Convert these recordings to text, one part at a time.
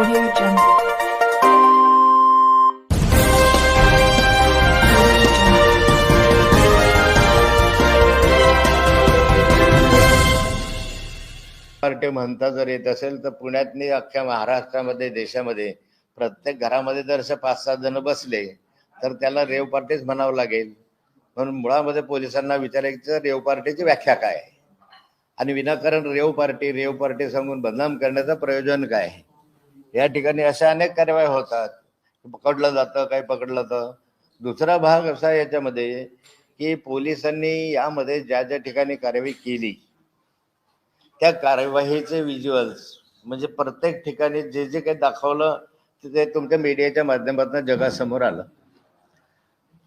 Audio Jungle. Party म्हणता जर येत असेल तर पुण्यातनी अख्ख्या महाराष्ट्रामध्ये देशामध्ये प्रत्येक घरामध्ये जर असे पाच सात जण बसले तर त्याला रेव पार्टीच म्हणावं लागेल. म्हणून मुळामध्ये पोलिसांना विचारायचं रेव पार्टीची व्याख्या काय? आणि विनाकारण रेव पार्टी रेव पार्टी सांगून बदनाम करण्याचं प्रयोजन काय? आहे या ठिकाणी अशा अनेक कारवाया होतात. पकडलं जातं काही पकडलं जातं दुसरा भाग असा याच्यामध्ये की पोलिसांनी यामध्ये ज्या ज्या ठिकाणी कारवाई केली त्या कार्यवाहीचे व्हिज्युअल्स म्हणजे प्रत्येक ठिकाणी जे जे काही दाखवलं ते ते तुमच्या मीडियाच्या माध्यमातून जगासमोर आलं.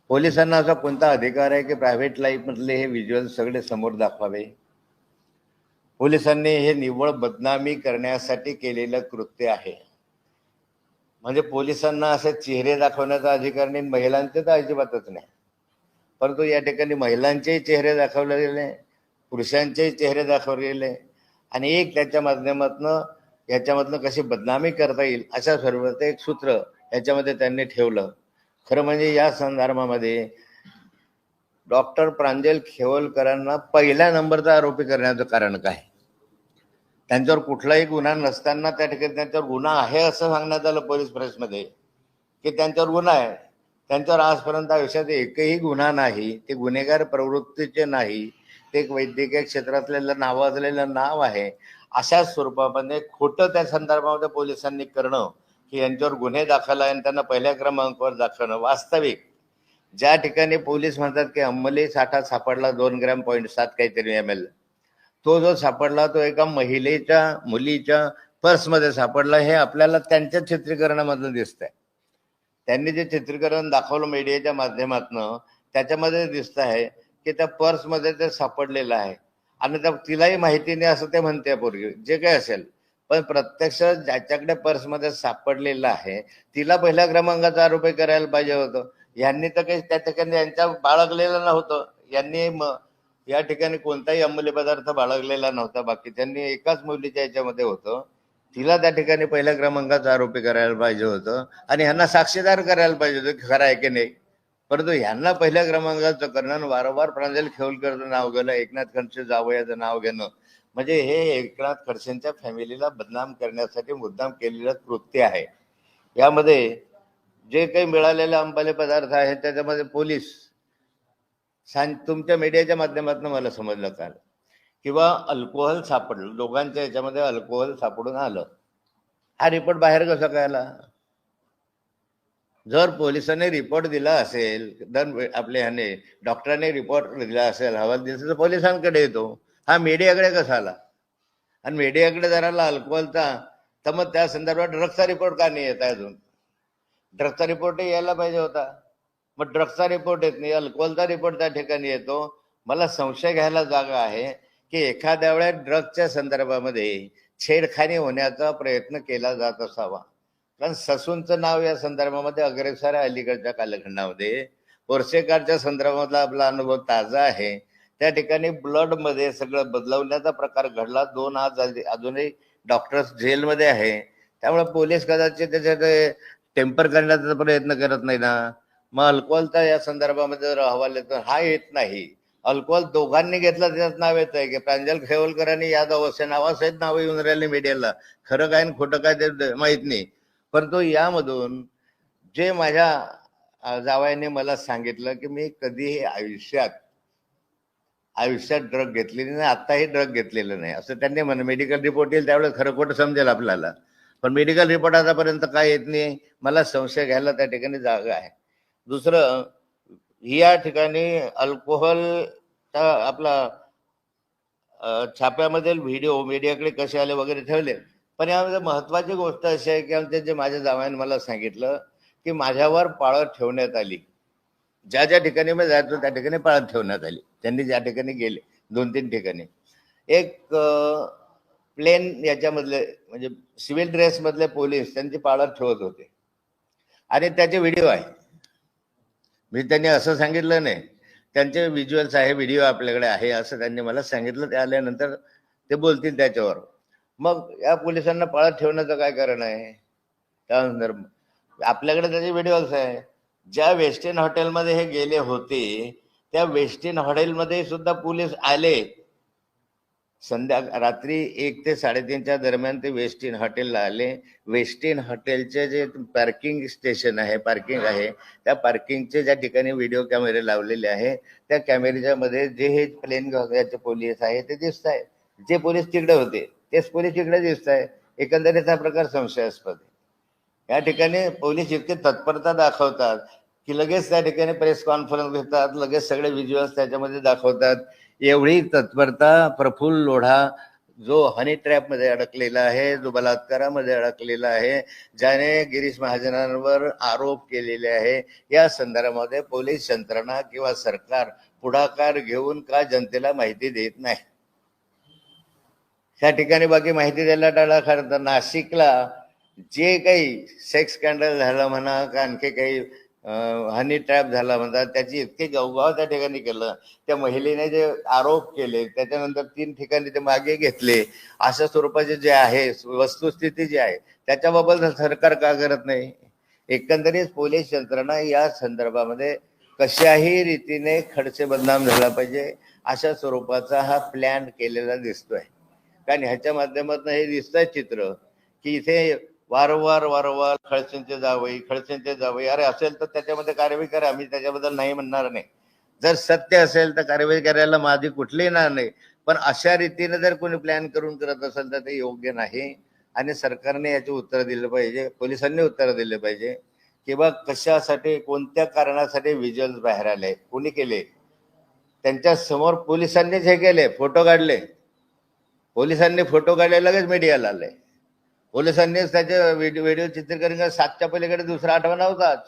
पोलिसांना असा कोणता अधिकार आहे की प्रायव्हेट लाईफमधले हे व्हिज्युअल सगळे समोर दाखवावे? पोलिसांनी हे निव्वळ बदनामी करण्यासाठी केलेलं कृत्य आहे. म्हणजे पोलिसांना असे चेहरे दाखवण्याचा अधिकार नाही महिलांचे तर अजिबातच नाही. परंतु या ठिकाणी महिलांचेही चेहरे दाखवले गेले पुरुषांचेही चेहरे दाखवले गेले आणि एक त्याच्या माध्यमातनं याच्यामधनं कशी बदनामी करता येईल अशा स्वरूपाचं एक सूत्र याच्यामध्ये त्यांनी ठेवलं. खरं म्हणजे या संदर्भामध्ये डॉक्टर प्रांजल खेवलकरांना पहिल्या नंबरचा आरोपी करण्याचं कारण काय? त्यांच्यावर कुठलाही गुन्हा नसताना त्या ठिकाणी त्यांच्यावर गुन्हा आहे असं सांगण्यात आलं पोलीस प्रेसमध्ये की त्यांच्यावर गुन्हा आहे. त्यांच्यावर आजपर्यंत आयुष्यात एकही गुन्हा नाही ते गुन्हेगार प्रवृत्तीचे नाही ते एक वैद्यकीय क्षेत्रातलेलं नावाजलेलं नाव आहे. अशा स्वरूपामध्ये खोटं त्या संदर्भामध्ये पोलिसांनी करणं की यांच्यावर गुन्हे दाखल आहे आणि त्यांना पहिल्या क्रमांकावर दाखवणं वास्तविक. ज्या ठिकाणी पोलीस म्हणतात की अंमली साठा सापडला दोन ग्रॅम पॉईंट सात काहीतरी एम एल तो जो सापडला तो एका महिलेच्या मुलीच्या पर्समध्ये सापडला हे आपल्याला त्यांच्या चित्रीकरणामधून दिसतंय. त्यांनी जे चित्रीकरण दाखवलं मीडियाच्या माध्यमातनं त्याच्यामध्ये दिसत आहे की त्या पर्समध्ये ते सापडलेलं आहे. आणि त्या तिलाही माहिती नाही असं ते म्हणते पूर्वी जे काही असेल. पण प्रत्यक्ष ज्याच्याकडे पर्समध्ये सापडलेलं आहे तिला पहिल्या क्रमांकाचा आरोपी करायला पाहिजे होतं. यांनी तर काही त्या ठिकाणी यांच्या बाळगलेलं नव्हतं. यांनी या ठिकाणी कोणताही अंमली पदार्थ बाळगलेला नव्हता. बाकी त्यांनी एकाच मुलीच्या याच्यामध्ये होतं तिला त्या ठिकाणी पहिल्या क्रमांकाचा आरोपी करायला पाहिजे होतं आणि ह्यांना साक्षीदार करायला पाहिजे होतं की खरं आहे की नाही. परंतु ह्यांना पहिल्या क्रमांकाचं करणं वारंवार प्रांजल खेवलकरचं नाव घेणं एकनाथ खडसे जावयाचं नाव घेणं म्हणजे हे एकनाथ खडसेंच्या फॅमिलीला बदनाम करण्यासाठी मुद्दाम केलेलं कृत्य आहे. यामध्ये जे काही मिळालेले अंबाले पदार्थ आहेत त्याच्यामध्ये पोलीस सांग तुमच्या मीडियाच्या माध्यमातून मला समजलं काल. किंवा अल्कोहोल सापडलं. दोघांच्या याच्यामध्ये अल्कोहोल सापडून आलं. हा रिपोर्ट बाहेर कसा कळला? जर पोलिसांनी रिपोर्ट दिला असेल दर आपल्या ह्याने डॉक्टरांनी रिपोर्ट दिला असेल अहवाल दिला तर पोलिसांकडे येतो. हा मीडियाकडे कसा आला? आणि मीडियाकडे जर आला अल्कोहोलचा तर मग त्या संदर्भात ड्रग्सचा रिपोर्ट का नाही येत आहे अजून ड्रग्सचा रिपोर्टही यायला पाहिजे होता. मग ड्रग्सचा रिपोर्ट येत नाही अल्कोहोलचा रिपोर्ट त्या ठिकाणी येतो. मला संशय घ्यायला जागा आहे की एखाद्या वेळेस ड्रग्सच्या संदर्भामध्ये छेडखानी होण्याचा प्रयत्न केला जात असावा. कारण ससूनचं नाव या संदर्भामध्ये अग्रेसर आहे अलीकडच्या कालखंडामध्ये. पोर्सेकारच्या संदर्भातला आपला अनुभव ताजा आहे. त्या ठिकाणी ब्लडमध्ये सगळं बदलवण्याचा प्रकार घडला. दोन आज अजूनही डॉक्टर्स जेलमध्ये आहे. त्यामुळे पोलीस कदाचित त्याच्यात eh, टेम्पर करण्याचा प्रयत्न करत नाही ना. मग अल्कोहोलचा या संदर्भामध्ये जर अहवाल येतो हा येत नाही. अल्कोहोल दोघांनी घेतलं त्याचं नाव येत. आहे की प्रांजल खेवलकरांनी यादव असे नावासहित नावं येऊन राहिले मीडियाला. खरं काय आणि खोटं काय ते माहीत नाही. परंतु यामधून जे माझ्या जावयाने मला सांगितलं की मी कधीही आयुष्यात आयुष्यात ड्रग घेतलेली नाही आत्ताही ड्रग घेतलेलं नाही. असं त्यांनी म्हण मेडिकल रिपोर्ट येईल त्यावेळेस खरं खोटं समजेल आपल्याला. पण मेडिकल रिपोर्ट आतापर्यंत काय येत नाही. मला संशय घ्यायला त्या ठिकाणी जागा आहे. दुसरं या ठिकाणी अल्कोहोलचा आपला छाप्यामधील व्हिडिओ मीडियाकडे कसे आले वगैरे ठेवले पण यामध्ये महत्वाची गोष्ट अशी आहे की आमच्या जे माझ्या जावयाने मला सांगितलं की माझ्यावर पाळत ठेवण्यात आली. ज्या ज्या ठिकाणी मी जायचो त्या ठिकाणी पाळत ठेवण्यात आली. त्यांनी ज्या ठिकाणी गेले दोन तीन ठिकाणी. एक प्लेन याच्यामधले म्हणजे सिव्हिल ड्रेसमधले पोलीस त्यांची पाळत ठेवत होते. आणि त्याचे व्हिडिओ आहे. मी त्यांनी असं सांगितलं नाही. त्यांचे व्हिज्युअल्स आहे व्हिडिओ आपल्याकडे आहे असं त्यांनी मला सांगितलं. ते आल्यानंतर ते बोलतील त्याच्यावर. मग या पोलिसांना पाळत ठेवण्याचं काय कारण आहे? त्यानंतर आपल्याकडे त्याचे व्हिडिओज आहे. ज्या वेस्टर्न हॉटेलमध्ये हे गेले होते त्या वेस्टर्न हॉटेलमध्ये सुद्धा पोलीस आले. संध्या रात्री एक ते साडेतीनच्या दरम्यान ते वेस्ट इन हॉटेलला आले. वेस्ट इन हॉटेलचे जे पार्किंग स्टेशन आहे पार्किंग आहे त्या पार्किंगचे ज्या ठिकाणी व्हिडिओ कॅमेरे लावलेले आहे त्या कॅमेरेच्या मध्ये जे हे प्लेन याचे पोलीस आहे ते दिसत आहे जे पोलीस तिकडे होते तेच पोलीस तिकडे दिसत आहे एकंदरीत हा प्रकार संशयास्पद आहे. या ठिकाणी पोलीस इतके तत्परता दाखवतात की लगेच त्या ठिकाणी प्रेस कॉन्फरन्स घेतात लगेच सगळे व्हिज्युअल्स त्याच्यामध्ये दाखवतात. एवढी तत्परता प्रफुल्ल लोढा जो हनी ट्रॅपमध्ये अडकलेला आहे जो बलात्कारामध्ये अडकलेला आहे ज्याने गिरीश महाजनांवर आरोप केलेले आहे या संदर्भामध्ये पोलीस यंत्रणा किंवा सरकार पुढाकार घेऊन का जनतेला माहिती देत नाही? त्या ठिकाणी बाकी माहिती द्यायला टाळा खरं तर नाशिकला जे काही सेक्स स्कॅन्डल झालं म्हणा का आणखी काही हनी ट्रॅप झाला म्हणतात. त्याची इतके गवगाव त्या ठिकाणी केलं. त्या महिलेने जे आरोप केले त्याच्यानंतर तीन ठिकाणी ते मागे घेतले. अशा स्वरूपाचे जे आहे वस्तुस्थिती जी आहे त्याच्याबाबत सरकार का करत नाही? एकंदरीत पोलीस यंत्रणा या संदर्भामध्ये कशाही रीतीने खडसे बदनाम झाला पाहिजे अशा स्वरूपाचा हा प्लॅन केलेला दिसतोय. कारण ह्याच्या माध्यमातून हे दिसतंय चित्र की इथे वारंवार वारंवार खडसेंचे जावई खडसेंचे जावई. अरे असेल तर त्याच्यामध्ये कार्यवाही करा. मी त्याच्याबद्दल नाही म्हणणार नाही. जर सत्य असेल तर कार्यवाही करायला माझी कुठलीही ना नाही. पण अशा रीतीने जर कोणी प्लॅन करून करत असेल तर ते योग्य नाही. आणि सरकारने याचे उत्तर दिले पाहिजे. पोलिसांनी उत्तर दिले पाहिजे किंवा कशासाठी कोणत्या कारणासाठी व्हिज्युअल्स बाहेर आले? कोणी केले? त्यांच्यासमोर पोलिसांनीच हे केले. फोटो काढले. पोलिसांनी फोटो काढले लगेच मीडियाला आले. पोलिसांनीच त्याचे व्हिडिओ व्हिडिओ चित्रीकरण सातच्या पलीकडे दुसरा आठवा नव्हताच.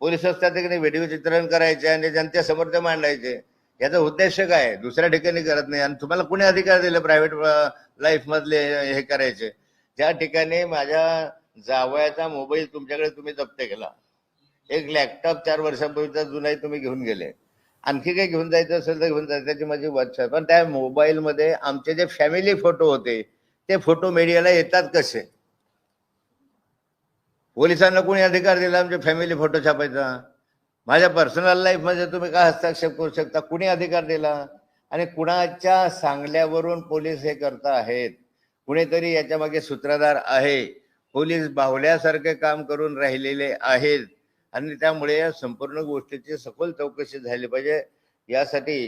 पोलिसच त्या ठिकाणी व्हिडिओ चित्रण करायचे आणि जनतेसमोर ते मांडायचे. याचा उद्देश काय? दुसऱ्या ठिकाणी करत नाही. आणि तुम्हाला कुणी अधिकार दिले प्रायव्हेट लाईफ मधले हे करायचे? ज्या ठिकाणी माझ्या जावयाचा मोबाईल तुमच्याकडे तुम्ही जप्त केला. एक लॅपटॉप चार वर्षापूर्वीचा जुनाही तुम्ही घेऊन गेले. आणखी काही घेऊन जायचं असेल तर घेऊन जायचं. त्याची माझी वाचा पण त्या मोबाईलमध्ये आमचे जे फॅमिली फोटो होते ते फोटो मीडियाला येतात कसे? पोलिसांना कोणी अधिकार दिला? आमच्या फॅमिली फोटो छापायचा. माझ्या पर्सनल लाईफमध्ये तुम्ही काय हस्तक्षेप करू शकता? कुणी अधिकार दिला? आणि कुणाच्या सांगल्यावरून पोलीस हे करता आहेत? कुणीतरी याच्या मागे सूत्रधार आहे. पोलीस बाहुल्यासारखे काम करून राहिलेले आहेत. आणि त्यामुळे या संपूर्ण गोष्टीची सखोल चौकशी झाली पाहिजे. यासाठी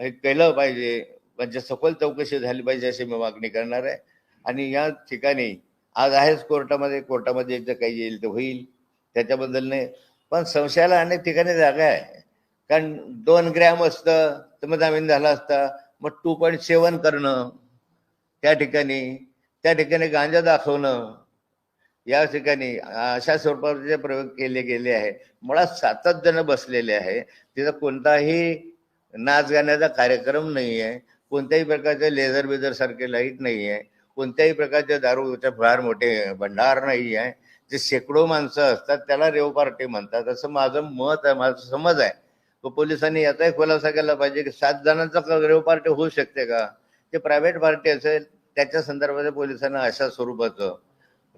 हे केलं पाहिजे. म्हणजे सखोल चौकशी झाली पाहिजे अशी मी मागणी करणार आहे. आणि या ठिकाणी आज आहेच कोर्टामध्ये कोर्टामध्ये एकदा काही येईल ते होईल त्याच्याबद्दल नाही. पण संशयाला अनेक ठिकाणी जागा आहे. कारण दोन ग्रॅम असतं तर मग जामीन झाला असता मग टू पॉईंट सेवन करणं त्या ठिकाणी त्या ठिकाणी गांजा दाखवणं या ठिकाणी अशा स्वरूपाचे प्रयोग केले गेले आहे. मुळात सातच जण बसलेले आहे. तिथं कोणताही नाच गाण्याचा कार्यक्रम नाही आहे कोणत्याही प्रकारचे लेझर बेझर सारखे लाइट नाही आहे कोणत्याही प्रकारच्या दारूचे फार मोठे भंडार नाही आहे जे शेकडो माणसं असतात त्याला रेव पार्टी म्हणतात. असं माझं मत आहे माझं समज आहे. तो पोलिसांनी याचाही खुलासा केला पाहिजे की सात जणांचा रेव पार्टी होऊ शकते का? ते प्रायव्हेट पार्टी असेल त्याच्या संदर्भात पोलिसांना अशा स्वरूपाचं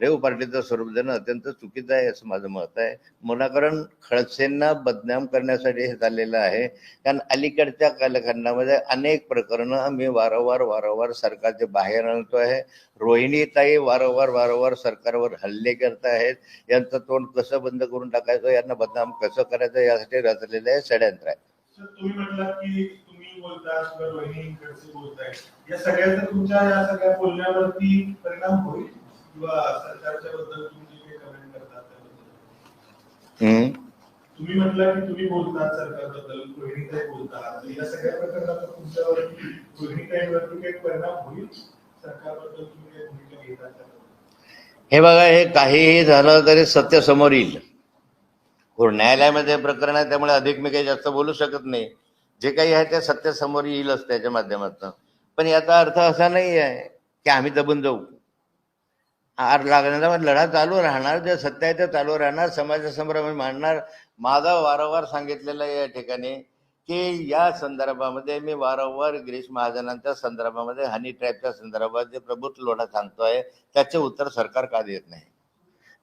रेव पार्टीचं स्वरूप देणं अत्यंत चुकीचं आहे असं माझं मत आहे. मुलाकरण खडसेंना बदनाम करण्यासाठी हे चाललेलं आहे. कारण अलीकडच्या कालखंडामध्ये अनेक प्रकरणं आम्ही वारंवार वारंवार सरकारचे बाहेर आणतो आहे. रोहिणीताई वारंवार वारंवार सरकारवर हल्ले करत आहेत. यांचं तोंड कसं बंद करून टाकायचं यांना बदनाम कसं करायचं यासाठी रचलेलं आहे षडयंत्र आहे. या सगळ्याचा तुमच्या या सगळ्या बोलण्यावरती परिणाम होईल? किंवा सरकारच्या बद्दल तुम्ही जे काही कमेंट करतात त्याबद्दल. हम्म. तुम्ही म्हटलं की तुम्ही बोलतात सरकारबद्दल रोहिणीताई बोलतात. तर या सगळ्या प्रकरणाचा रोहिणीताईवरती काही परिणाम होईल? सरकारबद्दल तुम्ही काही भूमिका घेतात हे बघा हे काहीही झालं तरी सत्य समोर येईल. हो, न्यायालयामध्ये प्रकरण आहे त्यामुळे अधिक मी काही जास्त बोलू शकत नाही. जे काही आहे ते सत्य समोर येईलच त्याच्या माध्यमातून. पण याचा अर्थ असा नाही आहे की आम्ही दबून जाऊ. आर लागण्याचा म्हणजे लढा चालू राहणार जे सत्य आहे ते चालू राहणार समाजासमोर आम्ही मांडणार. माझं वारंवार सांगितलेलं आहे या ठिकाणी की या संदर्भामध्ये मी वारंवार गिरीश महाजनांच्या संदर्भामध्ये हनी ट्रॅपच्या संदर्भात जे प्रभूत लोढा सांगतो आहे त्याचे उत्तर सरकार का देत नाही?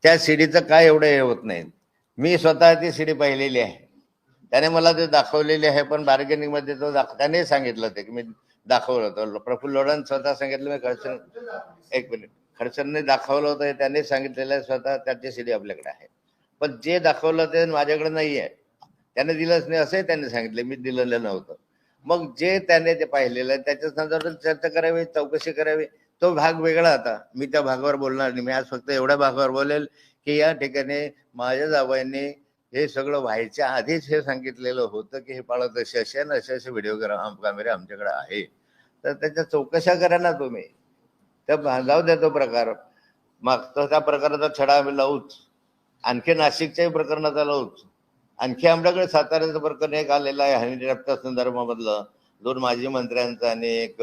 त्या सीडीचं काय एवढं हे होत नाही? मी स्वतः ती सीडी पाहिलेली आहे. त्याने मला ते दाखवलेली आहे पण बार्गेनिंगमध्ये तो दाख त्याने सांगितलं ते की मी दाखवलं होतं. प्रफुल्ल लोढान स्वतः सांगितलं मी खडसन एक मिनिट. खडसरने दाखवलं होतं हे त्यांनी सांगितलेलं आहे स्वतः त्याची सीडी आपल्याकडे आहे. पण जे दाखवलं ते माझ्याकडे नाही आहे त्याने दिलंच नाही असंही त्यांनी सांगितलं. मी दिलेलं नव्हतं. मग जे त्याने ते पाहिलेलं आहे त्याच्या संदर्भात चर्चा करावी चौकशी करावी. तो भाग वेगळा होता. मी त्या भागावर बोलणार नाही. मी आज फक्त एवढ्या भागावर बोलेल की या ठिकाणी माझ्या जावयांनी हे सगळं व्हायच्या आधीच हे सांगितलेलं होतं की हे पाळत असे असे आणि असे असे व्हिडिओ कॅमेरे आमच्याकडे आहे. तर त्याच्या चौकशा करा ना तुम्ही. त्या जाऊ द्या तो प्रकार. मागचा त्या प्रकाराचा छडा आम्ही लावूच. आणखी नाशिकच्याही प्रकरणाचा लावूच. आणखी आमच्याकडे साताऱ्याचं प्रकरण एक आलेलं आहे हनी संदर्भामधलं. दोन माजी मंत्र्यांचं आणि एक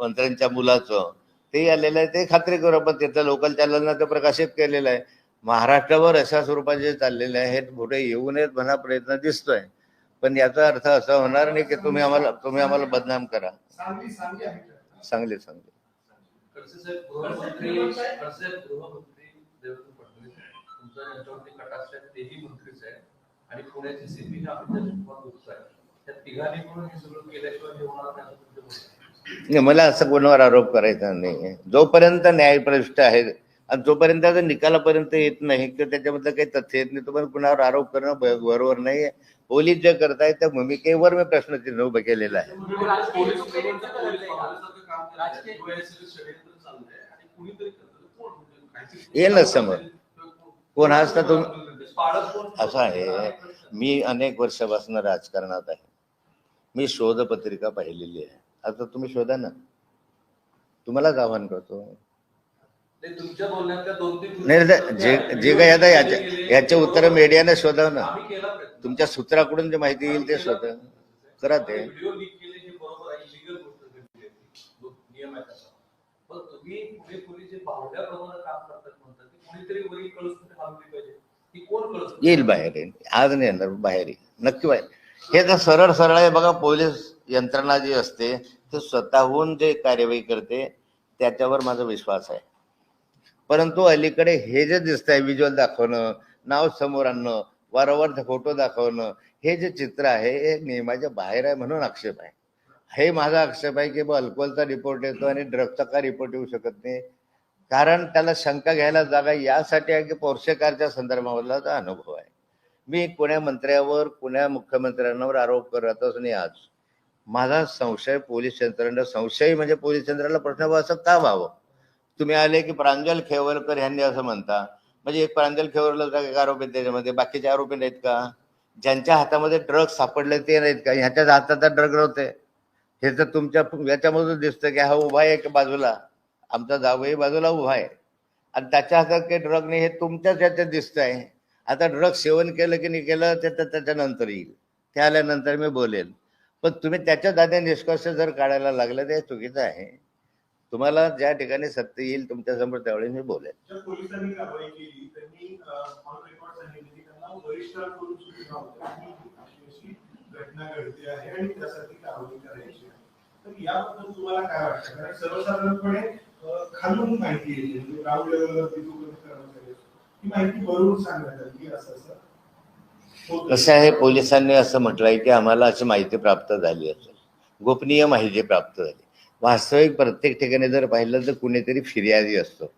मंत्र्यांच्या मुलाचं. ते आलेलं आहे ते खात्री करू आपण तिथं लोकल चॅनलना ते प्रकाशित केलेलं आहे. महाराष्ट्रावर अशा स्वरूपाचे चाललेले आहे हे पुढे येऊ नयेत म्हणा प्रयत्न दिसतोय. पण याचा अर्थ असा होणार नाही की तुम्ही आम्हाला तुम्ही आम्हाला बदनाम करा. चांगले चांगले आणि पुण्याचे सीपी नाही मला असं कोणावर आरोप करायचा नाही जोपर्यंत न्यायप्रविष्ट आहे आणि जोपर्यंत आता निकालापर्यंत येत नाही किंवा त्याच्याबद्दल काही तथ्य येत नाही तोपर्यंत कुणावर आरोप करणं बरोबर नाही पोलीस जे करतायत त्या भूमिकेवर मी प्रश्नचिन्ह उभं केलेलं आहे. येईल ना समोर. कोण हा असता तो- पाळत कोण? असं आहे. मी अनेक वर्षापासून राजकारणात आहे. मी शोधपत्रिका पाहिलेली आहे. आता तुम्ही शोधा ना. तुम्हालाच आव्हान करतो. नाही, जे जे काही आता याच्या याचे उत्तर मीडियाने शोधाव ना. तुमच्या सूत्राकडून जे माहिती येईल ते शोधा. करा ते व्हिडिओ लीक केले हे बरोबर आहे इलिगल गोष्ट घडली आहे ती. जो नियम आहे तसा पण तुम्ही जे बावड्याप्रमाणे काम करतात म्हणतात ते कोणीतरी वरील कळस हलवली पाहिजे? ती कोण कळस येईल बाहेर येईल. आज नाही येणार बाहेर येईल. नक्की बाहेर हे तर सरळ सरळ आहे बघा पोलीस यंत्रणा जी असते ते स्वतःहून जे कार्यवाही करते त्याच्यावर माझा विश्वास आहे. परंतु अलीकडे हे जे दिसतंय व्हिज्युअल दाखवणं नाव समोर आणणं वारंवार फोटो दाखवणं हे जे चित्र आहे हे नियमाच्या बाहेर आहे म्हणून आक्षेप आहे. हे माझा आक्षेप आहे की बा अल्कोहोलचा रिपोर्ट येतो आणि ड्रगचा का रिपोर्ट येऊ शकत नाही? कारण त्याला शंका घ्यायला जागा यासाठी आहे की पोर्शेकारच्या संदर्भामधला तो अनुभव आहे. मी कुण्या मंत्र्यावर कुण्या मुख्यमंत्र्यांवर आरोप करतच नाही आज. माझा संशय पोलीस यंत्रणा संशय म्हणजे पोलीस यंत्रणेला प्रश्न असं का व्हावं? तुम्ही आले की प्रांजल खेवरकर यांनी असं म्हणता. म्हणजे एक प्रांजल खेवलकर एक आरोपी त्याच्यामध्ये. बाकीचे आरोपी नाहीत का? ज्यांच्या हातामध्ये ड्रग सापडले ते नाहीत का? ह्याच्याच हातात ड्रग नव्हते हे तर तुमच्या याच्यामधून दिसतं की हा उभा आहे बाजूला. आमचा जावई बाजूला उभा आहे. आणि त्याच्या हातात काही ड्रग नाही हे तुमच्याच याच्यात दिसतंय. आता ड्रग सेवन केलं की नाही केलं ते तर त्याच्यानंतर येईल. ते आल्यानंतर मी बोलेल पण तुम्ही त्याच्या दाद्या निष्कर्ष जर काढायला लागला ते चुकीचं आहे. तुम्हाला ज्या ठिकाणी सत्य येईल तुमच्यासमोर त्यावेळी मी बोलेल ज्या घडते आहे आणि त्यासाठी कारवाई करायची तर याबद्दल तुम्हाला काय वाटतं? कारण सर्वसाधारणपणे खालून माहिती येते म्हणजे ग्राउंड लेवलवरती जो माहिती भरून सांगण्यात आली की असं असं कसं आहे पोलिसांनी असं म्हटलंय की आम्हाला अशी माहिती प्राप्त झाली असेल. गोपनीय माहिती प्राप्त झाली. वास्तविक प्रत्येक ठिकाणी जर पाहिलं तर कुणीतरी फिर्यादी असतो.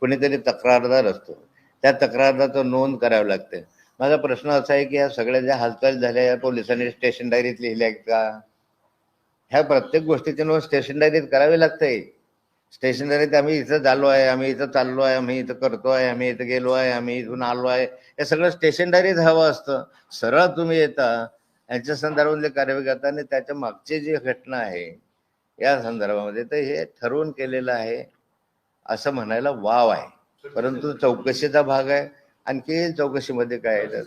कुणीतरी तक्रारदार असतो. त्या तक्रारदार नोंद करावी लागते. माझा प्रश्न असा आहे की या सगळ्या ज्या हालचाल झाल्या या पोलिसांनी स्टेशन डायरीत लिहिल्या आहेत का? ह्या प्रत्येक गोष्टीची नोंद स्टेशन डायरीत करावी लागते. स्टेशन डायरीत आम्ही इथं झालो आहे आम्ही इथं चाललो आहे आम्ही इथं करतो आहे आम्ही इथं गेलो आहे आम्ही इथून आलो आहे. हे सगळं स्टेशन हवं असतं. सरळ तुम्ही येता यांच्या संदर्भातले कार्यवाही करता आणि त्याच्या मागची जी घटना आहे या संदर्भामध्ये तर हे ठरवून केलेलं आहे असं म्हणायला वाव आहे. परंतु चौकशीचा भाग आहे. आणखी चौकशीमध्ये काय आहे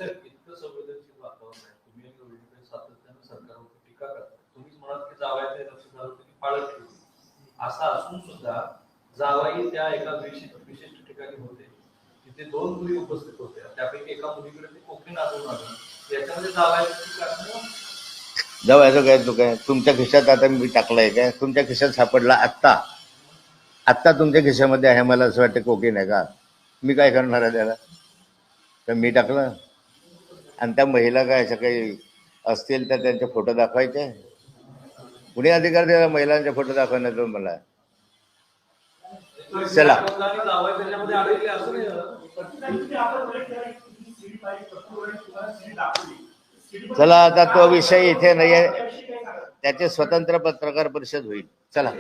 असा असून सुद्धा जावाई त्या एका विशिष्ट विशिष्ट ठिकाणी होते. तिथे दोन मुली उपस्थित होत्या. त्यापैकी एका मुलीकडे ते कोकणी आढळून आले याच्यामध्ये जावायचं कारण जाऊ काय तो काय? तुमच्या खिशात आता मी टाकलाय काय? तुमच्या खिशात सापडला आत्ता. आत्ता तुमच्या खिशामध्ये आहे मला असं वाटतं कोकीन आहे का? मी काय करणार आहे त्याला? तर मी टाकलं. आणि त्या महिला काय अशा काही असतील तर त्यांचे फोटो दाखवायचे? कुणी अधिकार दिला महिलांचे फोटो दाखवण्याचा मला? चला. चला आता तो विषय इथे नाही त्याचे स्वतंत्र पत्रकार परिषद होईल. चला.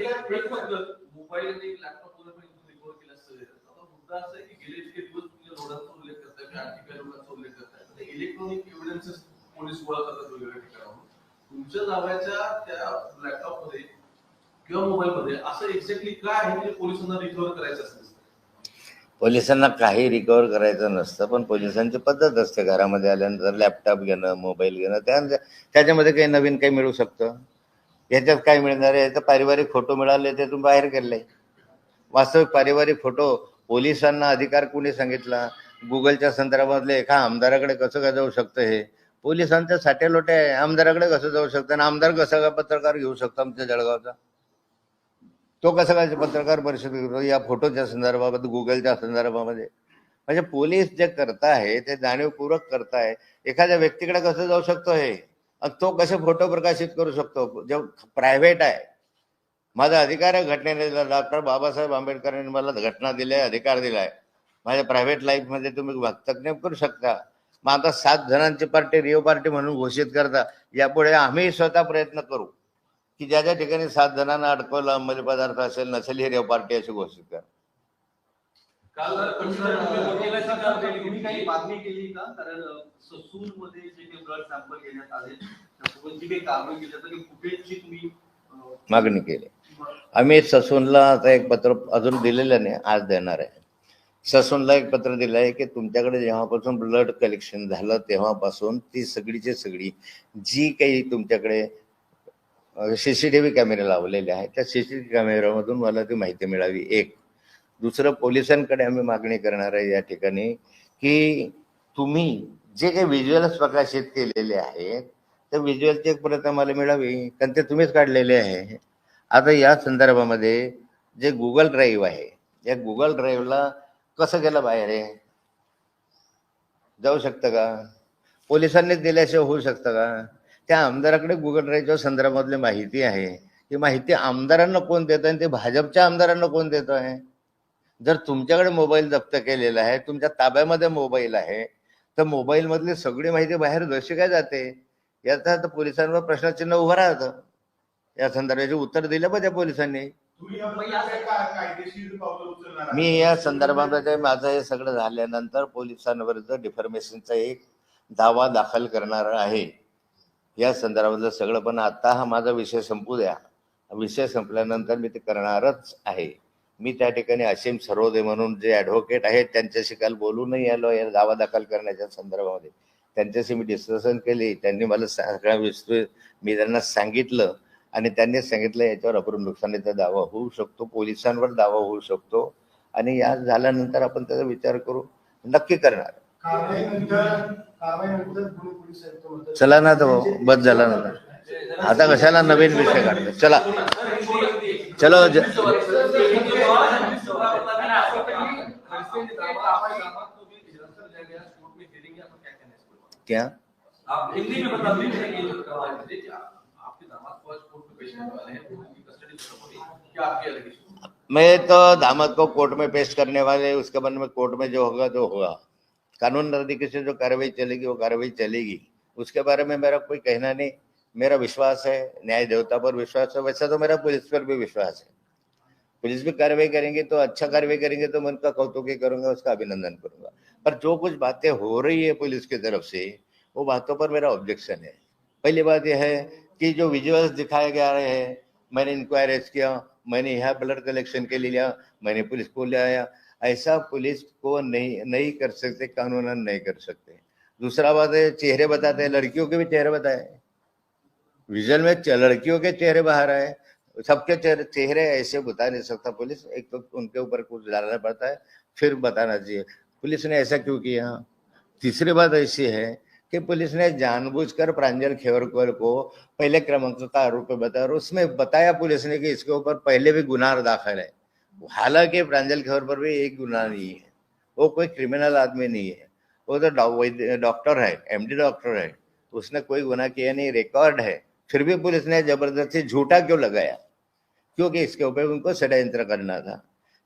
इलेक्ट्रॉनिक एव्हिडन्स पोलीस गोळा करतात वेगवेगळ्या तुमच्या जावयाच्या त्या लॅपटॉपमध्ये किंवा मोबाईल मध्ये असं एक्झॅक्टली काय आहे ते पोलिसांना रिकव्हर करायचं असतं पोलिसांना काही रिकवर करायचं नसतं पण पोलिसांची पद्धत असते. घरामध्ये आल्यानंतर लॅपटॉप घेणं मोबाईल घेणं त्या त्याच्यामध्ये काही नवीन काही मिळू शकतं. याच्यात काय मिळणार आहे? तर पारिवारिक फोटो मिळाले त्यातून बाहेर गेले. वास्तविक पारिवारिक फोटो पोलिसांना अधिकार कुणी सांगितला? गुगलच्या संदर्भातले एका आमदाराकडे कसं काय जाऊ शकतं हे? पोलिसांच्या साठेलोटे आहे. आमदाराकडे कसं जाऊ शकतं? आणि आमदार कसा काय पत्रकार घेऊ शकतो आमच्या जळगावचा? तो कसा काय पत्रकार परिषद घेतो? या फोटोच्या संदर्भामध्ये गुगलच्या संदर्भामध्ये. म्हणजे पोलीस जे करताय ते जाणीवपूर्वक करताय. एखाद्या व्यक्तीकडे कसं जाऊ शकतो हे? तो कसे फोटो प्रकाशित करू शकतो? जे प्रायव्हेट आहे. माझा अधिकार आहे घटनेने डॉक्टर बाबासाहेब आंबेडकरांनी मला घटना दिल्या अधिकार दिलाय. माझ्या प्रायव्हेट लाईफमध्ये तुम्ही हस्तक्षेप करू शकता. मग आता सात जणांची पार्टी रिओ पार्टी म्हणून घोषित करता यापुढे आम्ही स्वतः प्रयत्न करू की ज्या ज्या ठिकाणी सात जणांना अडकवलं अंमली पदार्थ असेल नसेल ही रेव पार्टी अशी घोषित कर. काल तुम्ही काही मागणी केली का? कारण ससूरमध्ये जे काही ब्लड सॅम्पल घेण्यात आले त्यासोबत जी काही कारवाई केली तर फुटेजची तुम्ही अं, मागणी केली. आम्ही ससूनला आता एक पत्र अजून दिलेलं नाही आज देणार आहे. ससूनला एक पत्र दिलं आहे की तुमच्याकडे जेव्हापासून ब्लड कलेक्शन झालं तेव्हापासून ती सगळीची सगळी जी काही तुमच्याकडे सी सी टी व्ही कॅमेरे लावलेले आहेत त्या सी सी टी व्ही कॅमेऱ्यामधून मला ती माहिती मिळावी. एक. दुसरं पोलिसांकडे आम्ही मागणी करणार आहे या ठिकाणी की तुम्ही जे काही व्हिज्युअल्स प्रकाशित केलेले आहेत त्या व्हिज्युअलची एक प्रत आम्हाला मिळावी कारण ते तुम्हीच काढलेले आहे. आता या संदर्भामध्ये जे गुगल ड्राईव्ह आहे या गुगल ड्राईव्हला कसं गेलं बाहेर आहे जाऊ शकतं का? पोलिसांनीच दिल्याशिवाय होऊ शकतं का? त्या आमदाराकडे गुगल ड्राईव्हच्या संदर्भातली माहिती आहे. ती माहिती आमदारांना कोण देत आणि ते भाजपच्या आमदारांना कोण देत आहे जर तुमच्याकडे मोबाईल जप्त केलेला आहे तुमच्या ताब्यामध्ये मोबाईल आहे तर मोबाईलमधली सगळी माहिती बाहेर जशी काय जाते? याचा अर्थ पोलिसांवर प्रश्नचिन्ह उभं राहतं. या संदर्भाचे उत्तर दिलं पाहिजे पोलिसांनी. तुम्ही याबद्दल काय का- कायदेशीर पावलं उचलणार आहात? मी या संदर्भामध्ये माझं हे सगळं झाल्यानंतर पोलिसांविरुद्ध डिफॉर्मेशनचा एक दावा दाखल करणार आहे. या संदर्भातलं सगळं पण आता हा माझा विषय संपू द्या. विषय संपल्यानंतर मी ते करणारच आहे. मी त्या ठिकाणी असीम सरोदे म्हणून जे ॲडव्होकेट आहेत त्यांच्याशी काल बोलूनही आलो या दावा दाखल करण्याच्या संदर्भामध्ये. त्यांच्याशी मी डिस्कशन केली त्यांनी मला सगळ्या विस्तृत मी त्यांना सांगितलं. आणि त्यांनी सांगितलं याच्यावर आपण नुकसानीचा दावा होऊ शकतो पोलिसांवर दावा होऊ शकतो. आणि या झाल्यानंतर आपण त्याचा विचार करू नक्की करणार. चला ना तो बस झाला ना आता. आता कशाला नवीन विषय काढतो चला. चलो ज- क्या? में तो दामद को कोर्ट में पेश करने वाले, उसके बाद में कोर्ट में जो होगा जो होगा। कानून नजदीकी से जो कार्रवाई चलेगी, वो कार्रवाई चलेगी। उसके बारे में मेरा कोई कहना नहीं। मेरा विश्वास है, न्याय देवता पर विश्वास है। वैसा तो मेरा पुलिस पर भी विश्वास है। पुलिस भी कार्रवाई करेंगे तो अच्छा कार्रवाई करेंगे तो मैं उनका कौतुक करूँगा, उसका अभिनंदन करूँगा। पर जो कुछ बातें हो रही है पुलिस की तरफ़ से, वो बातों पर मेरा ऑब्जेक्शन है। पहली बात यह है कि जो विजुअल्स दिखाए जा रहे हैं, मैंने अरेस्ट किया, मैंने यहाँ ब्लड कलेक्शन के लिए लिया, मैंने पुलिस को ले आया। ऐसा पुलिस को नहीं नहीं कर सकते, कानून नहीं कर सकते। दूसरा बात है, चेहरे बताते हैं, लड़कियों के भी चेहरे बताए। विजुअल में लड़कियों के चेहरे बाहर आए। सबके चेहरे चेहरे ऐसे बता नहीं सकता पुलिस, एक तो उनके ऊपर कुछ डालना पड़ता है, फिर बताना चाहिए। पुलिस ने ऐसा क्यों किया? तीसरी बात ऐसी है कि पुलिस ने जानबूझकर प्रांजल खेवरकर को पहले क्रमांक का आरोपी बताया और उसमें बताया पुलिस ने कि इसके ऊपर पहले भी गुनाह दाखिल है। हालाँकि प्रांजल खबर पर भी एक गुना नहीं है। वो कोई क्रिमिनल आदमी नहीं है। वो तो डॉक्टर है एमडी डॉक्टर है। उसने कोई गुना किया नहीं, रिकॉर्ड है। फिर भी पुलिस ने ज़बरदस्ती झूठा क्यों लगाया? क्योंकि इसके ऊपर उनको षड्यंत्र करना था।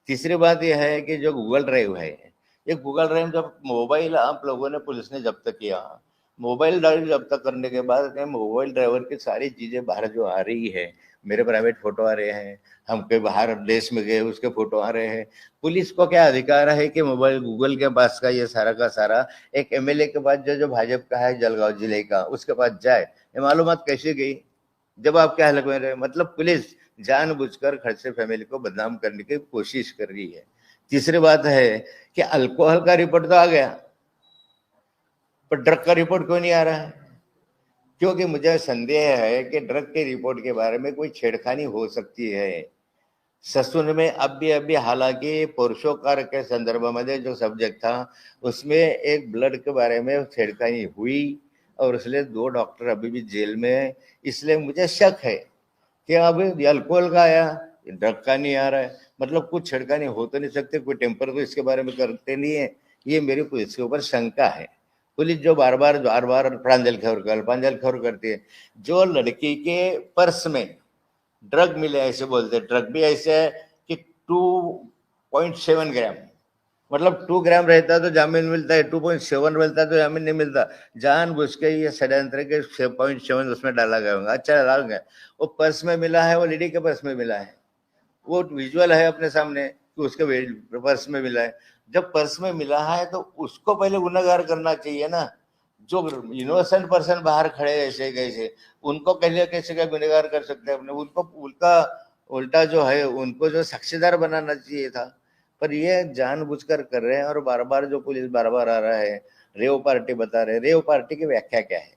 तीसरी बात यह है कि जो गूगल ड्राइव है, ये गूगल ड्राइव जब मोबाइल आप लोगों ने पुलिस ने जब्त किया मोबाइल ड्राइव जब्त करने के बाद मोबाइल ड्राइवर की सारी चीज़ें बाहर जो आ रही है, मेरे प्राइवेट फ़ोटो आ रहे हैं, हम कहीं बाहर देश में गए, उसके फ़ोटो आ रहे हैं। पुलिस को क्या अधिकार है कि मोबाइल गूगल के पास का ये सारा का सारा एक एमएलए के पास जो जो भाजपा का है, जलगांव ज़िले का, उसके पास जाए? ये मालूम कैसे गई? जब आप क्या हालत में रहे मतलब पुलिस जानबूझकर खड़से फैमिली को बदनाम करने की कोशिश कर रही है। तीसरी बात है कि अल्कोहल का रिपोर्ट तो आ गया। पर ड्रग का रिपोर्ट क्यों नहीं आ रहा है? क्योंकि मुझे संदेह है कि ड्रग के रिपोर्ट के बारे में कोई छेड़खानी हो सकती है। ससुर में अब भी अभी हालाँकि पुरुषोकार के संदर्भ में जो सब्जेक्ट था, उसमें एक ब्लड के बारे में छेड़खानी हुई और इसलिए दो डॉक्टर अभी भी जेल में है। इसलिए मुझे शक है कि अब अल्कोहल का आया ड्रग का नहीं आ रहा है। मतलब कुछ छेड़खानी हो तो नहीं सकते, कोई टेम्पर तो इसके बारे में करते नहीं है। ये मेरी पुलिस के ऊपर शंका है। पुलिस जो बार बार बार बार प्रांजल खबर प्रांजल खबर करती है। जो लड़की के पर्स में ड्रग मिले, ऐसे बोलते ड्रग भी ऐसे है कि टू पॉइंट सेवन ग्राम। मतलब टू ग्राम रहता है तो जामीन मिलता है टू पॉइंट सेवन मिलता है तो जामीन नहीं मिलता। जान बुझ के ये षड्यंत्र के पॉइंट सेवन उसमें डाला गया होगा। अच्छा डाला गया। वो पर्स में मिला है, वो लेडी के पर्स में मिला है। वो विजुअल है अपने सामने कि उसके पर्स में मिला है। जब पर्स में मिला है तो उसको पहले गुनागार करना चाहिए ना। जो इनोसेंट पर्सन बाहर खड़े ऐसे कैसे? उनको कैसे कैसे क्या गुनहगार कर सकते हैं अपने? उनको उल्टा उल्टा जो है, उनको जो साक्षीदार बनाना चाहिए था। पर ये जानबूझकर कर रहे हैं और बार बार जो पुलिस बार बार आ रहा है, रेव पार्टी बता रहे रेव पार्टी की व्याख्या क्या है?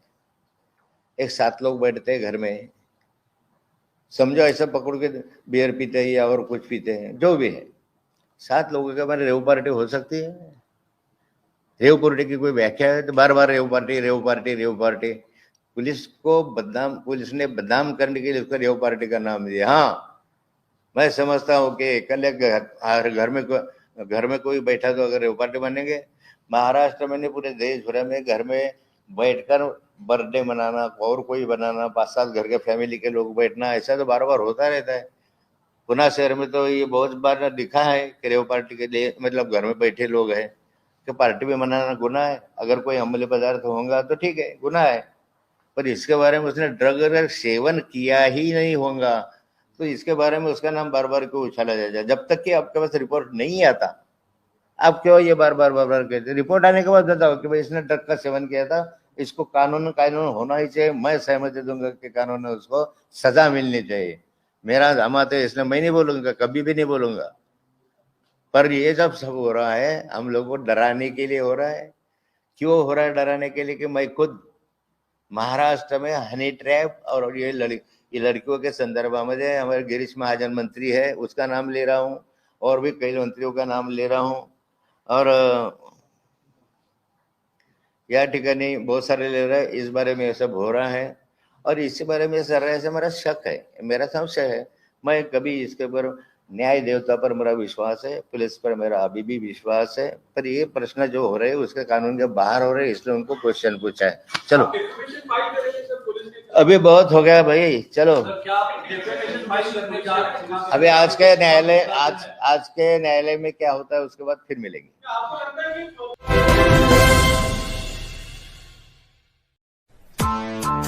एक सात लोग बैठते हैं घर में। समझो ऐसा पकड़ के बियर पीते हैं या और कुछ पीते हैं, जो भी है। सात लोगों के बारे रेव पार्टी हो सकती है। रेव पार्टी की कोई व्याख्या है? तो बार बार rave party rave party rave party. Police को बदनाम, पुलिस ने बदनाम करने के लिए उसको रेव पार्टी का नाम दिया। हाँ मैं समझता हूँ कि कल एक घर घर में घर में कोई बैठा तो अगर रेव पार्टी बनेंगे। महाराष्ट्र में नहीं, पूरे देश भर में घर में बैठकर बर्थडे मनाना, और कोई बनाना, पाँच सात घर के फैमिली के लोग बैठना, ऐसा तो बार बार होता रहता है। पुणे शहर में तो ये बहुत बार दिखा है कि रेव पार्टी के लिए मतलब घर में बैठे लोग हैं, कि पार्टी में मनाना गुना है। अगर कोई अमली पदार्थ होगा तो ठीक है गुना है। पर इसके बारे में उसने ड्रग अगर सेवन किया ही नहीं होगा तो इसके बारे में उसका नाम बार बार क्यों उछाला जाएगा जब तक कि आपके पास रिपोर्ट नहीं आता, आप क्यों ये बार बार बार बार कहते रिपोर्ट आने के बाद बताओ कि भाई इसने ड्रग का सेवन किया था, इसको कानून कानून होना ही चाहिए। मैं सहमति दूँगा कि कानून में उसको सजा मिलनी चाहिए। मेरा दामाद है इसलिए मैं नहीं बोलूँगा कभी भी नहीं बोलूँगा। पर ये जब सब हो रहा है हम लोग को डराने के लिए हो रहा है। क्यों हो रहा है डराने के लिए कि मैं खुद महाराष्ट्र में हनी ट्रैप और ये लड़की ये लड़कियों के संदर्भ में हमारे गिरीश महाजन मंत्री है उसका नाम ले रहा हूँ और भी कई मंत्रियों का नाम ले रहा हूँ। और अ, या ठिकाणी बहुत सारे ले रहे इस बारे में ये सब हो रहा है। और इसी बारे में सर ऐसे मेरा शक है मेरा संशय है। मैं कभी इसके ऊपर न्याय देवता पर मेरा विश्वास है पुलिस पर मेरा अभी भी विश्वास है पर ये प्रश्न जो हो रहे हैं उसके कानून के बाहर हो रहे हैं इसलिए उनको क्वेश्चन पूछा है। चलो। अभी बहुत हो गया भाई चलो। अभी आज के न्यायालय आज आज के न्यायालय में क्या होता है उसके बाद फिर मिलेंगे।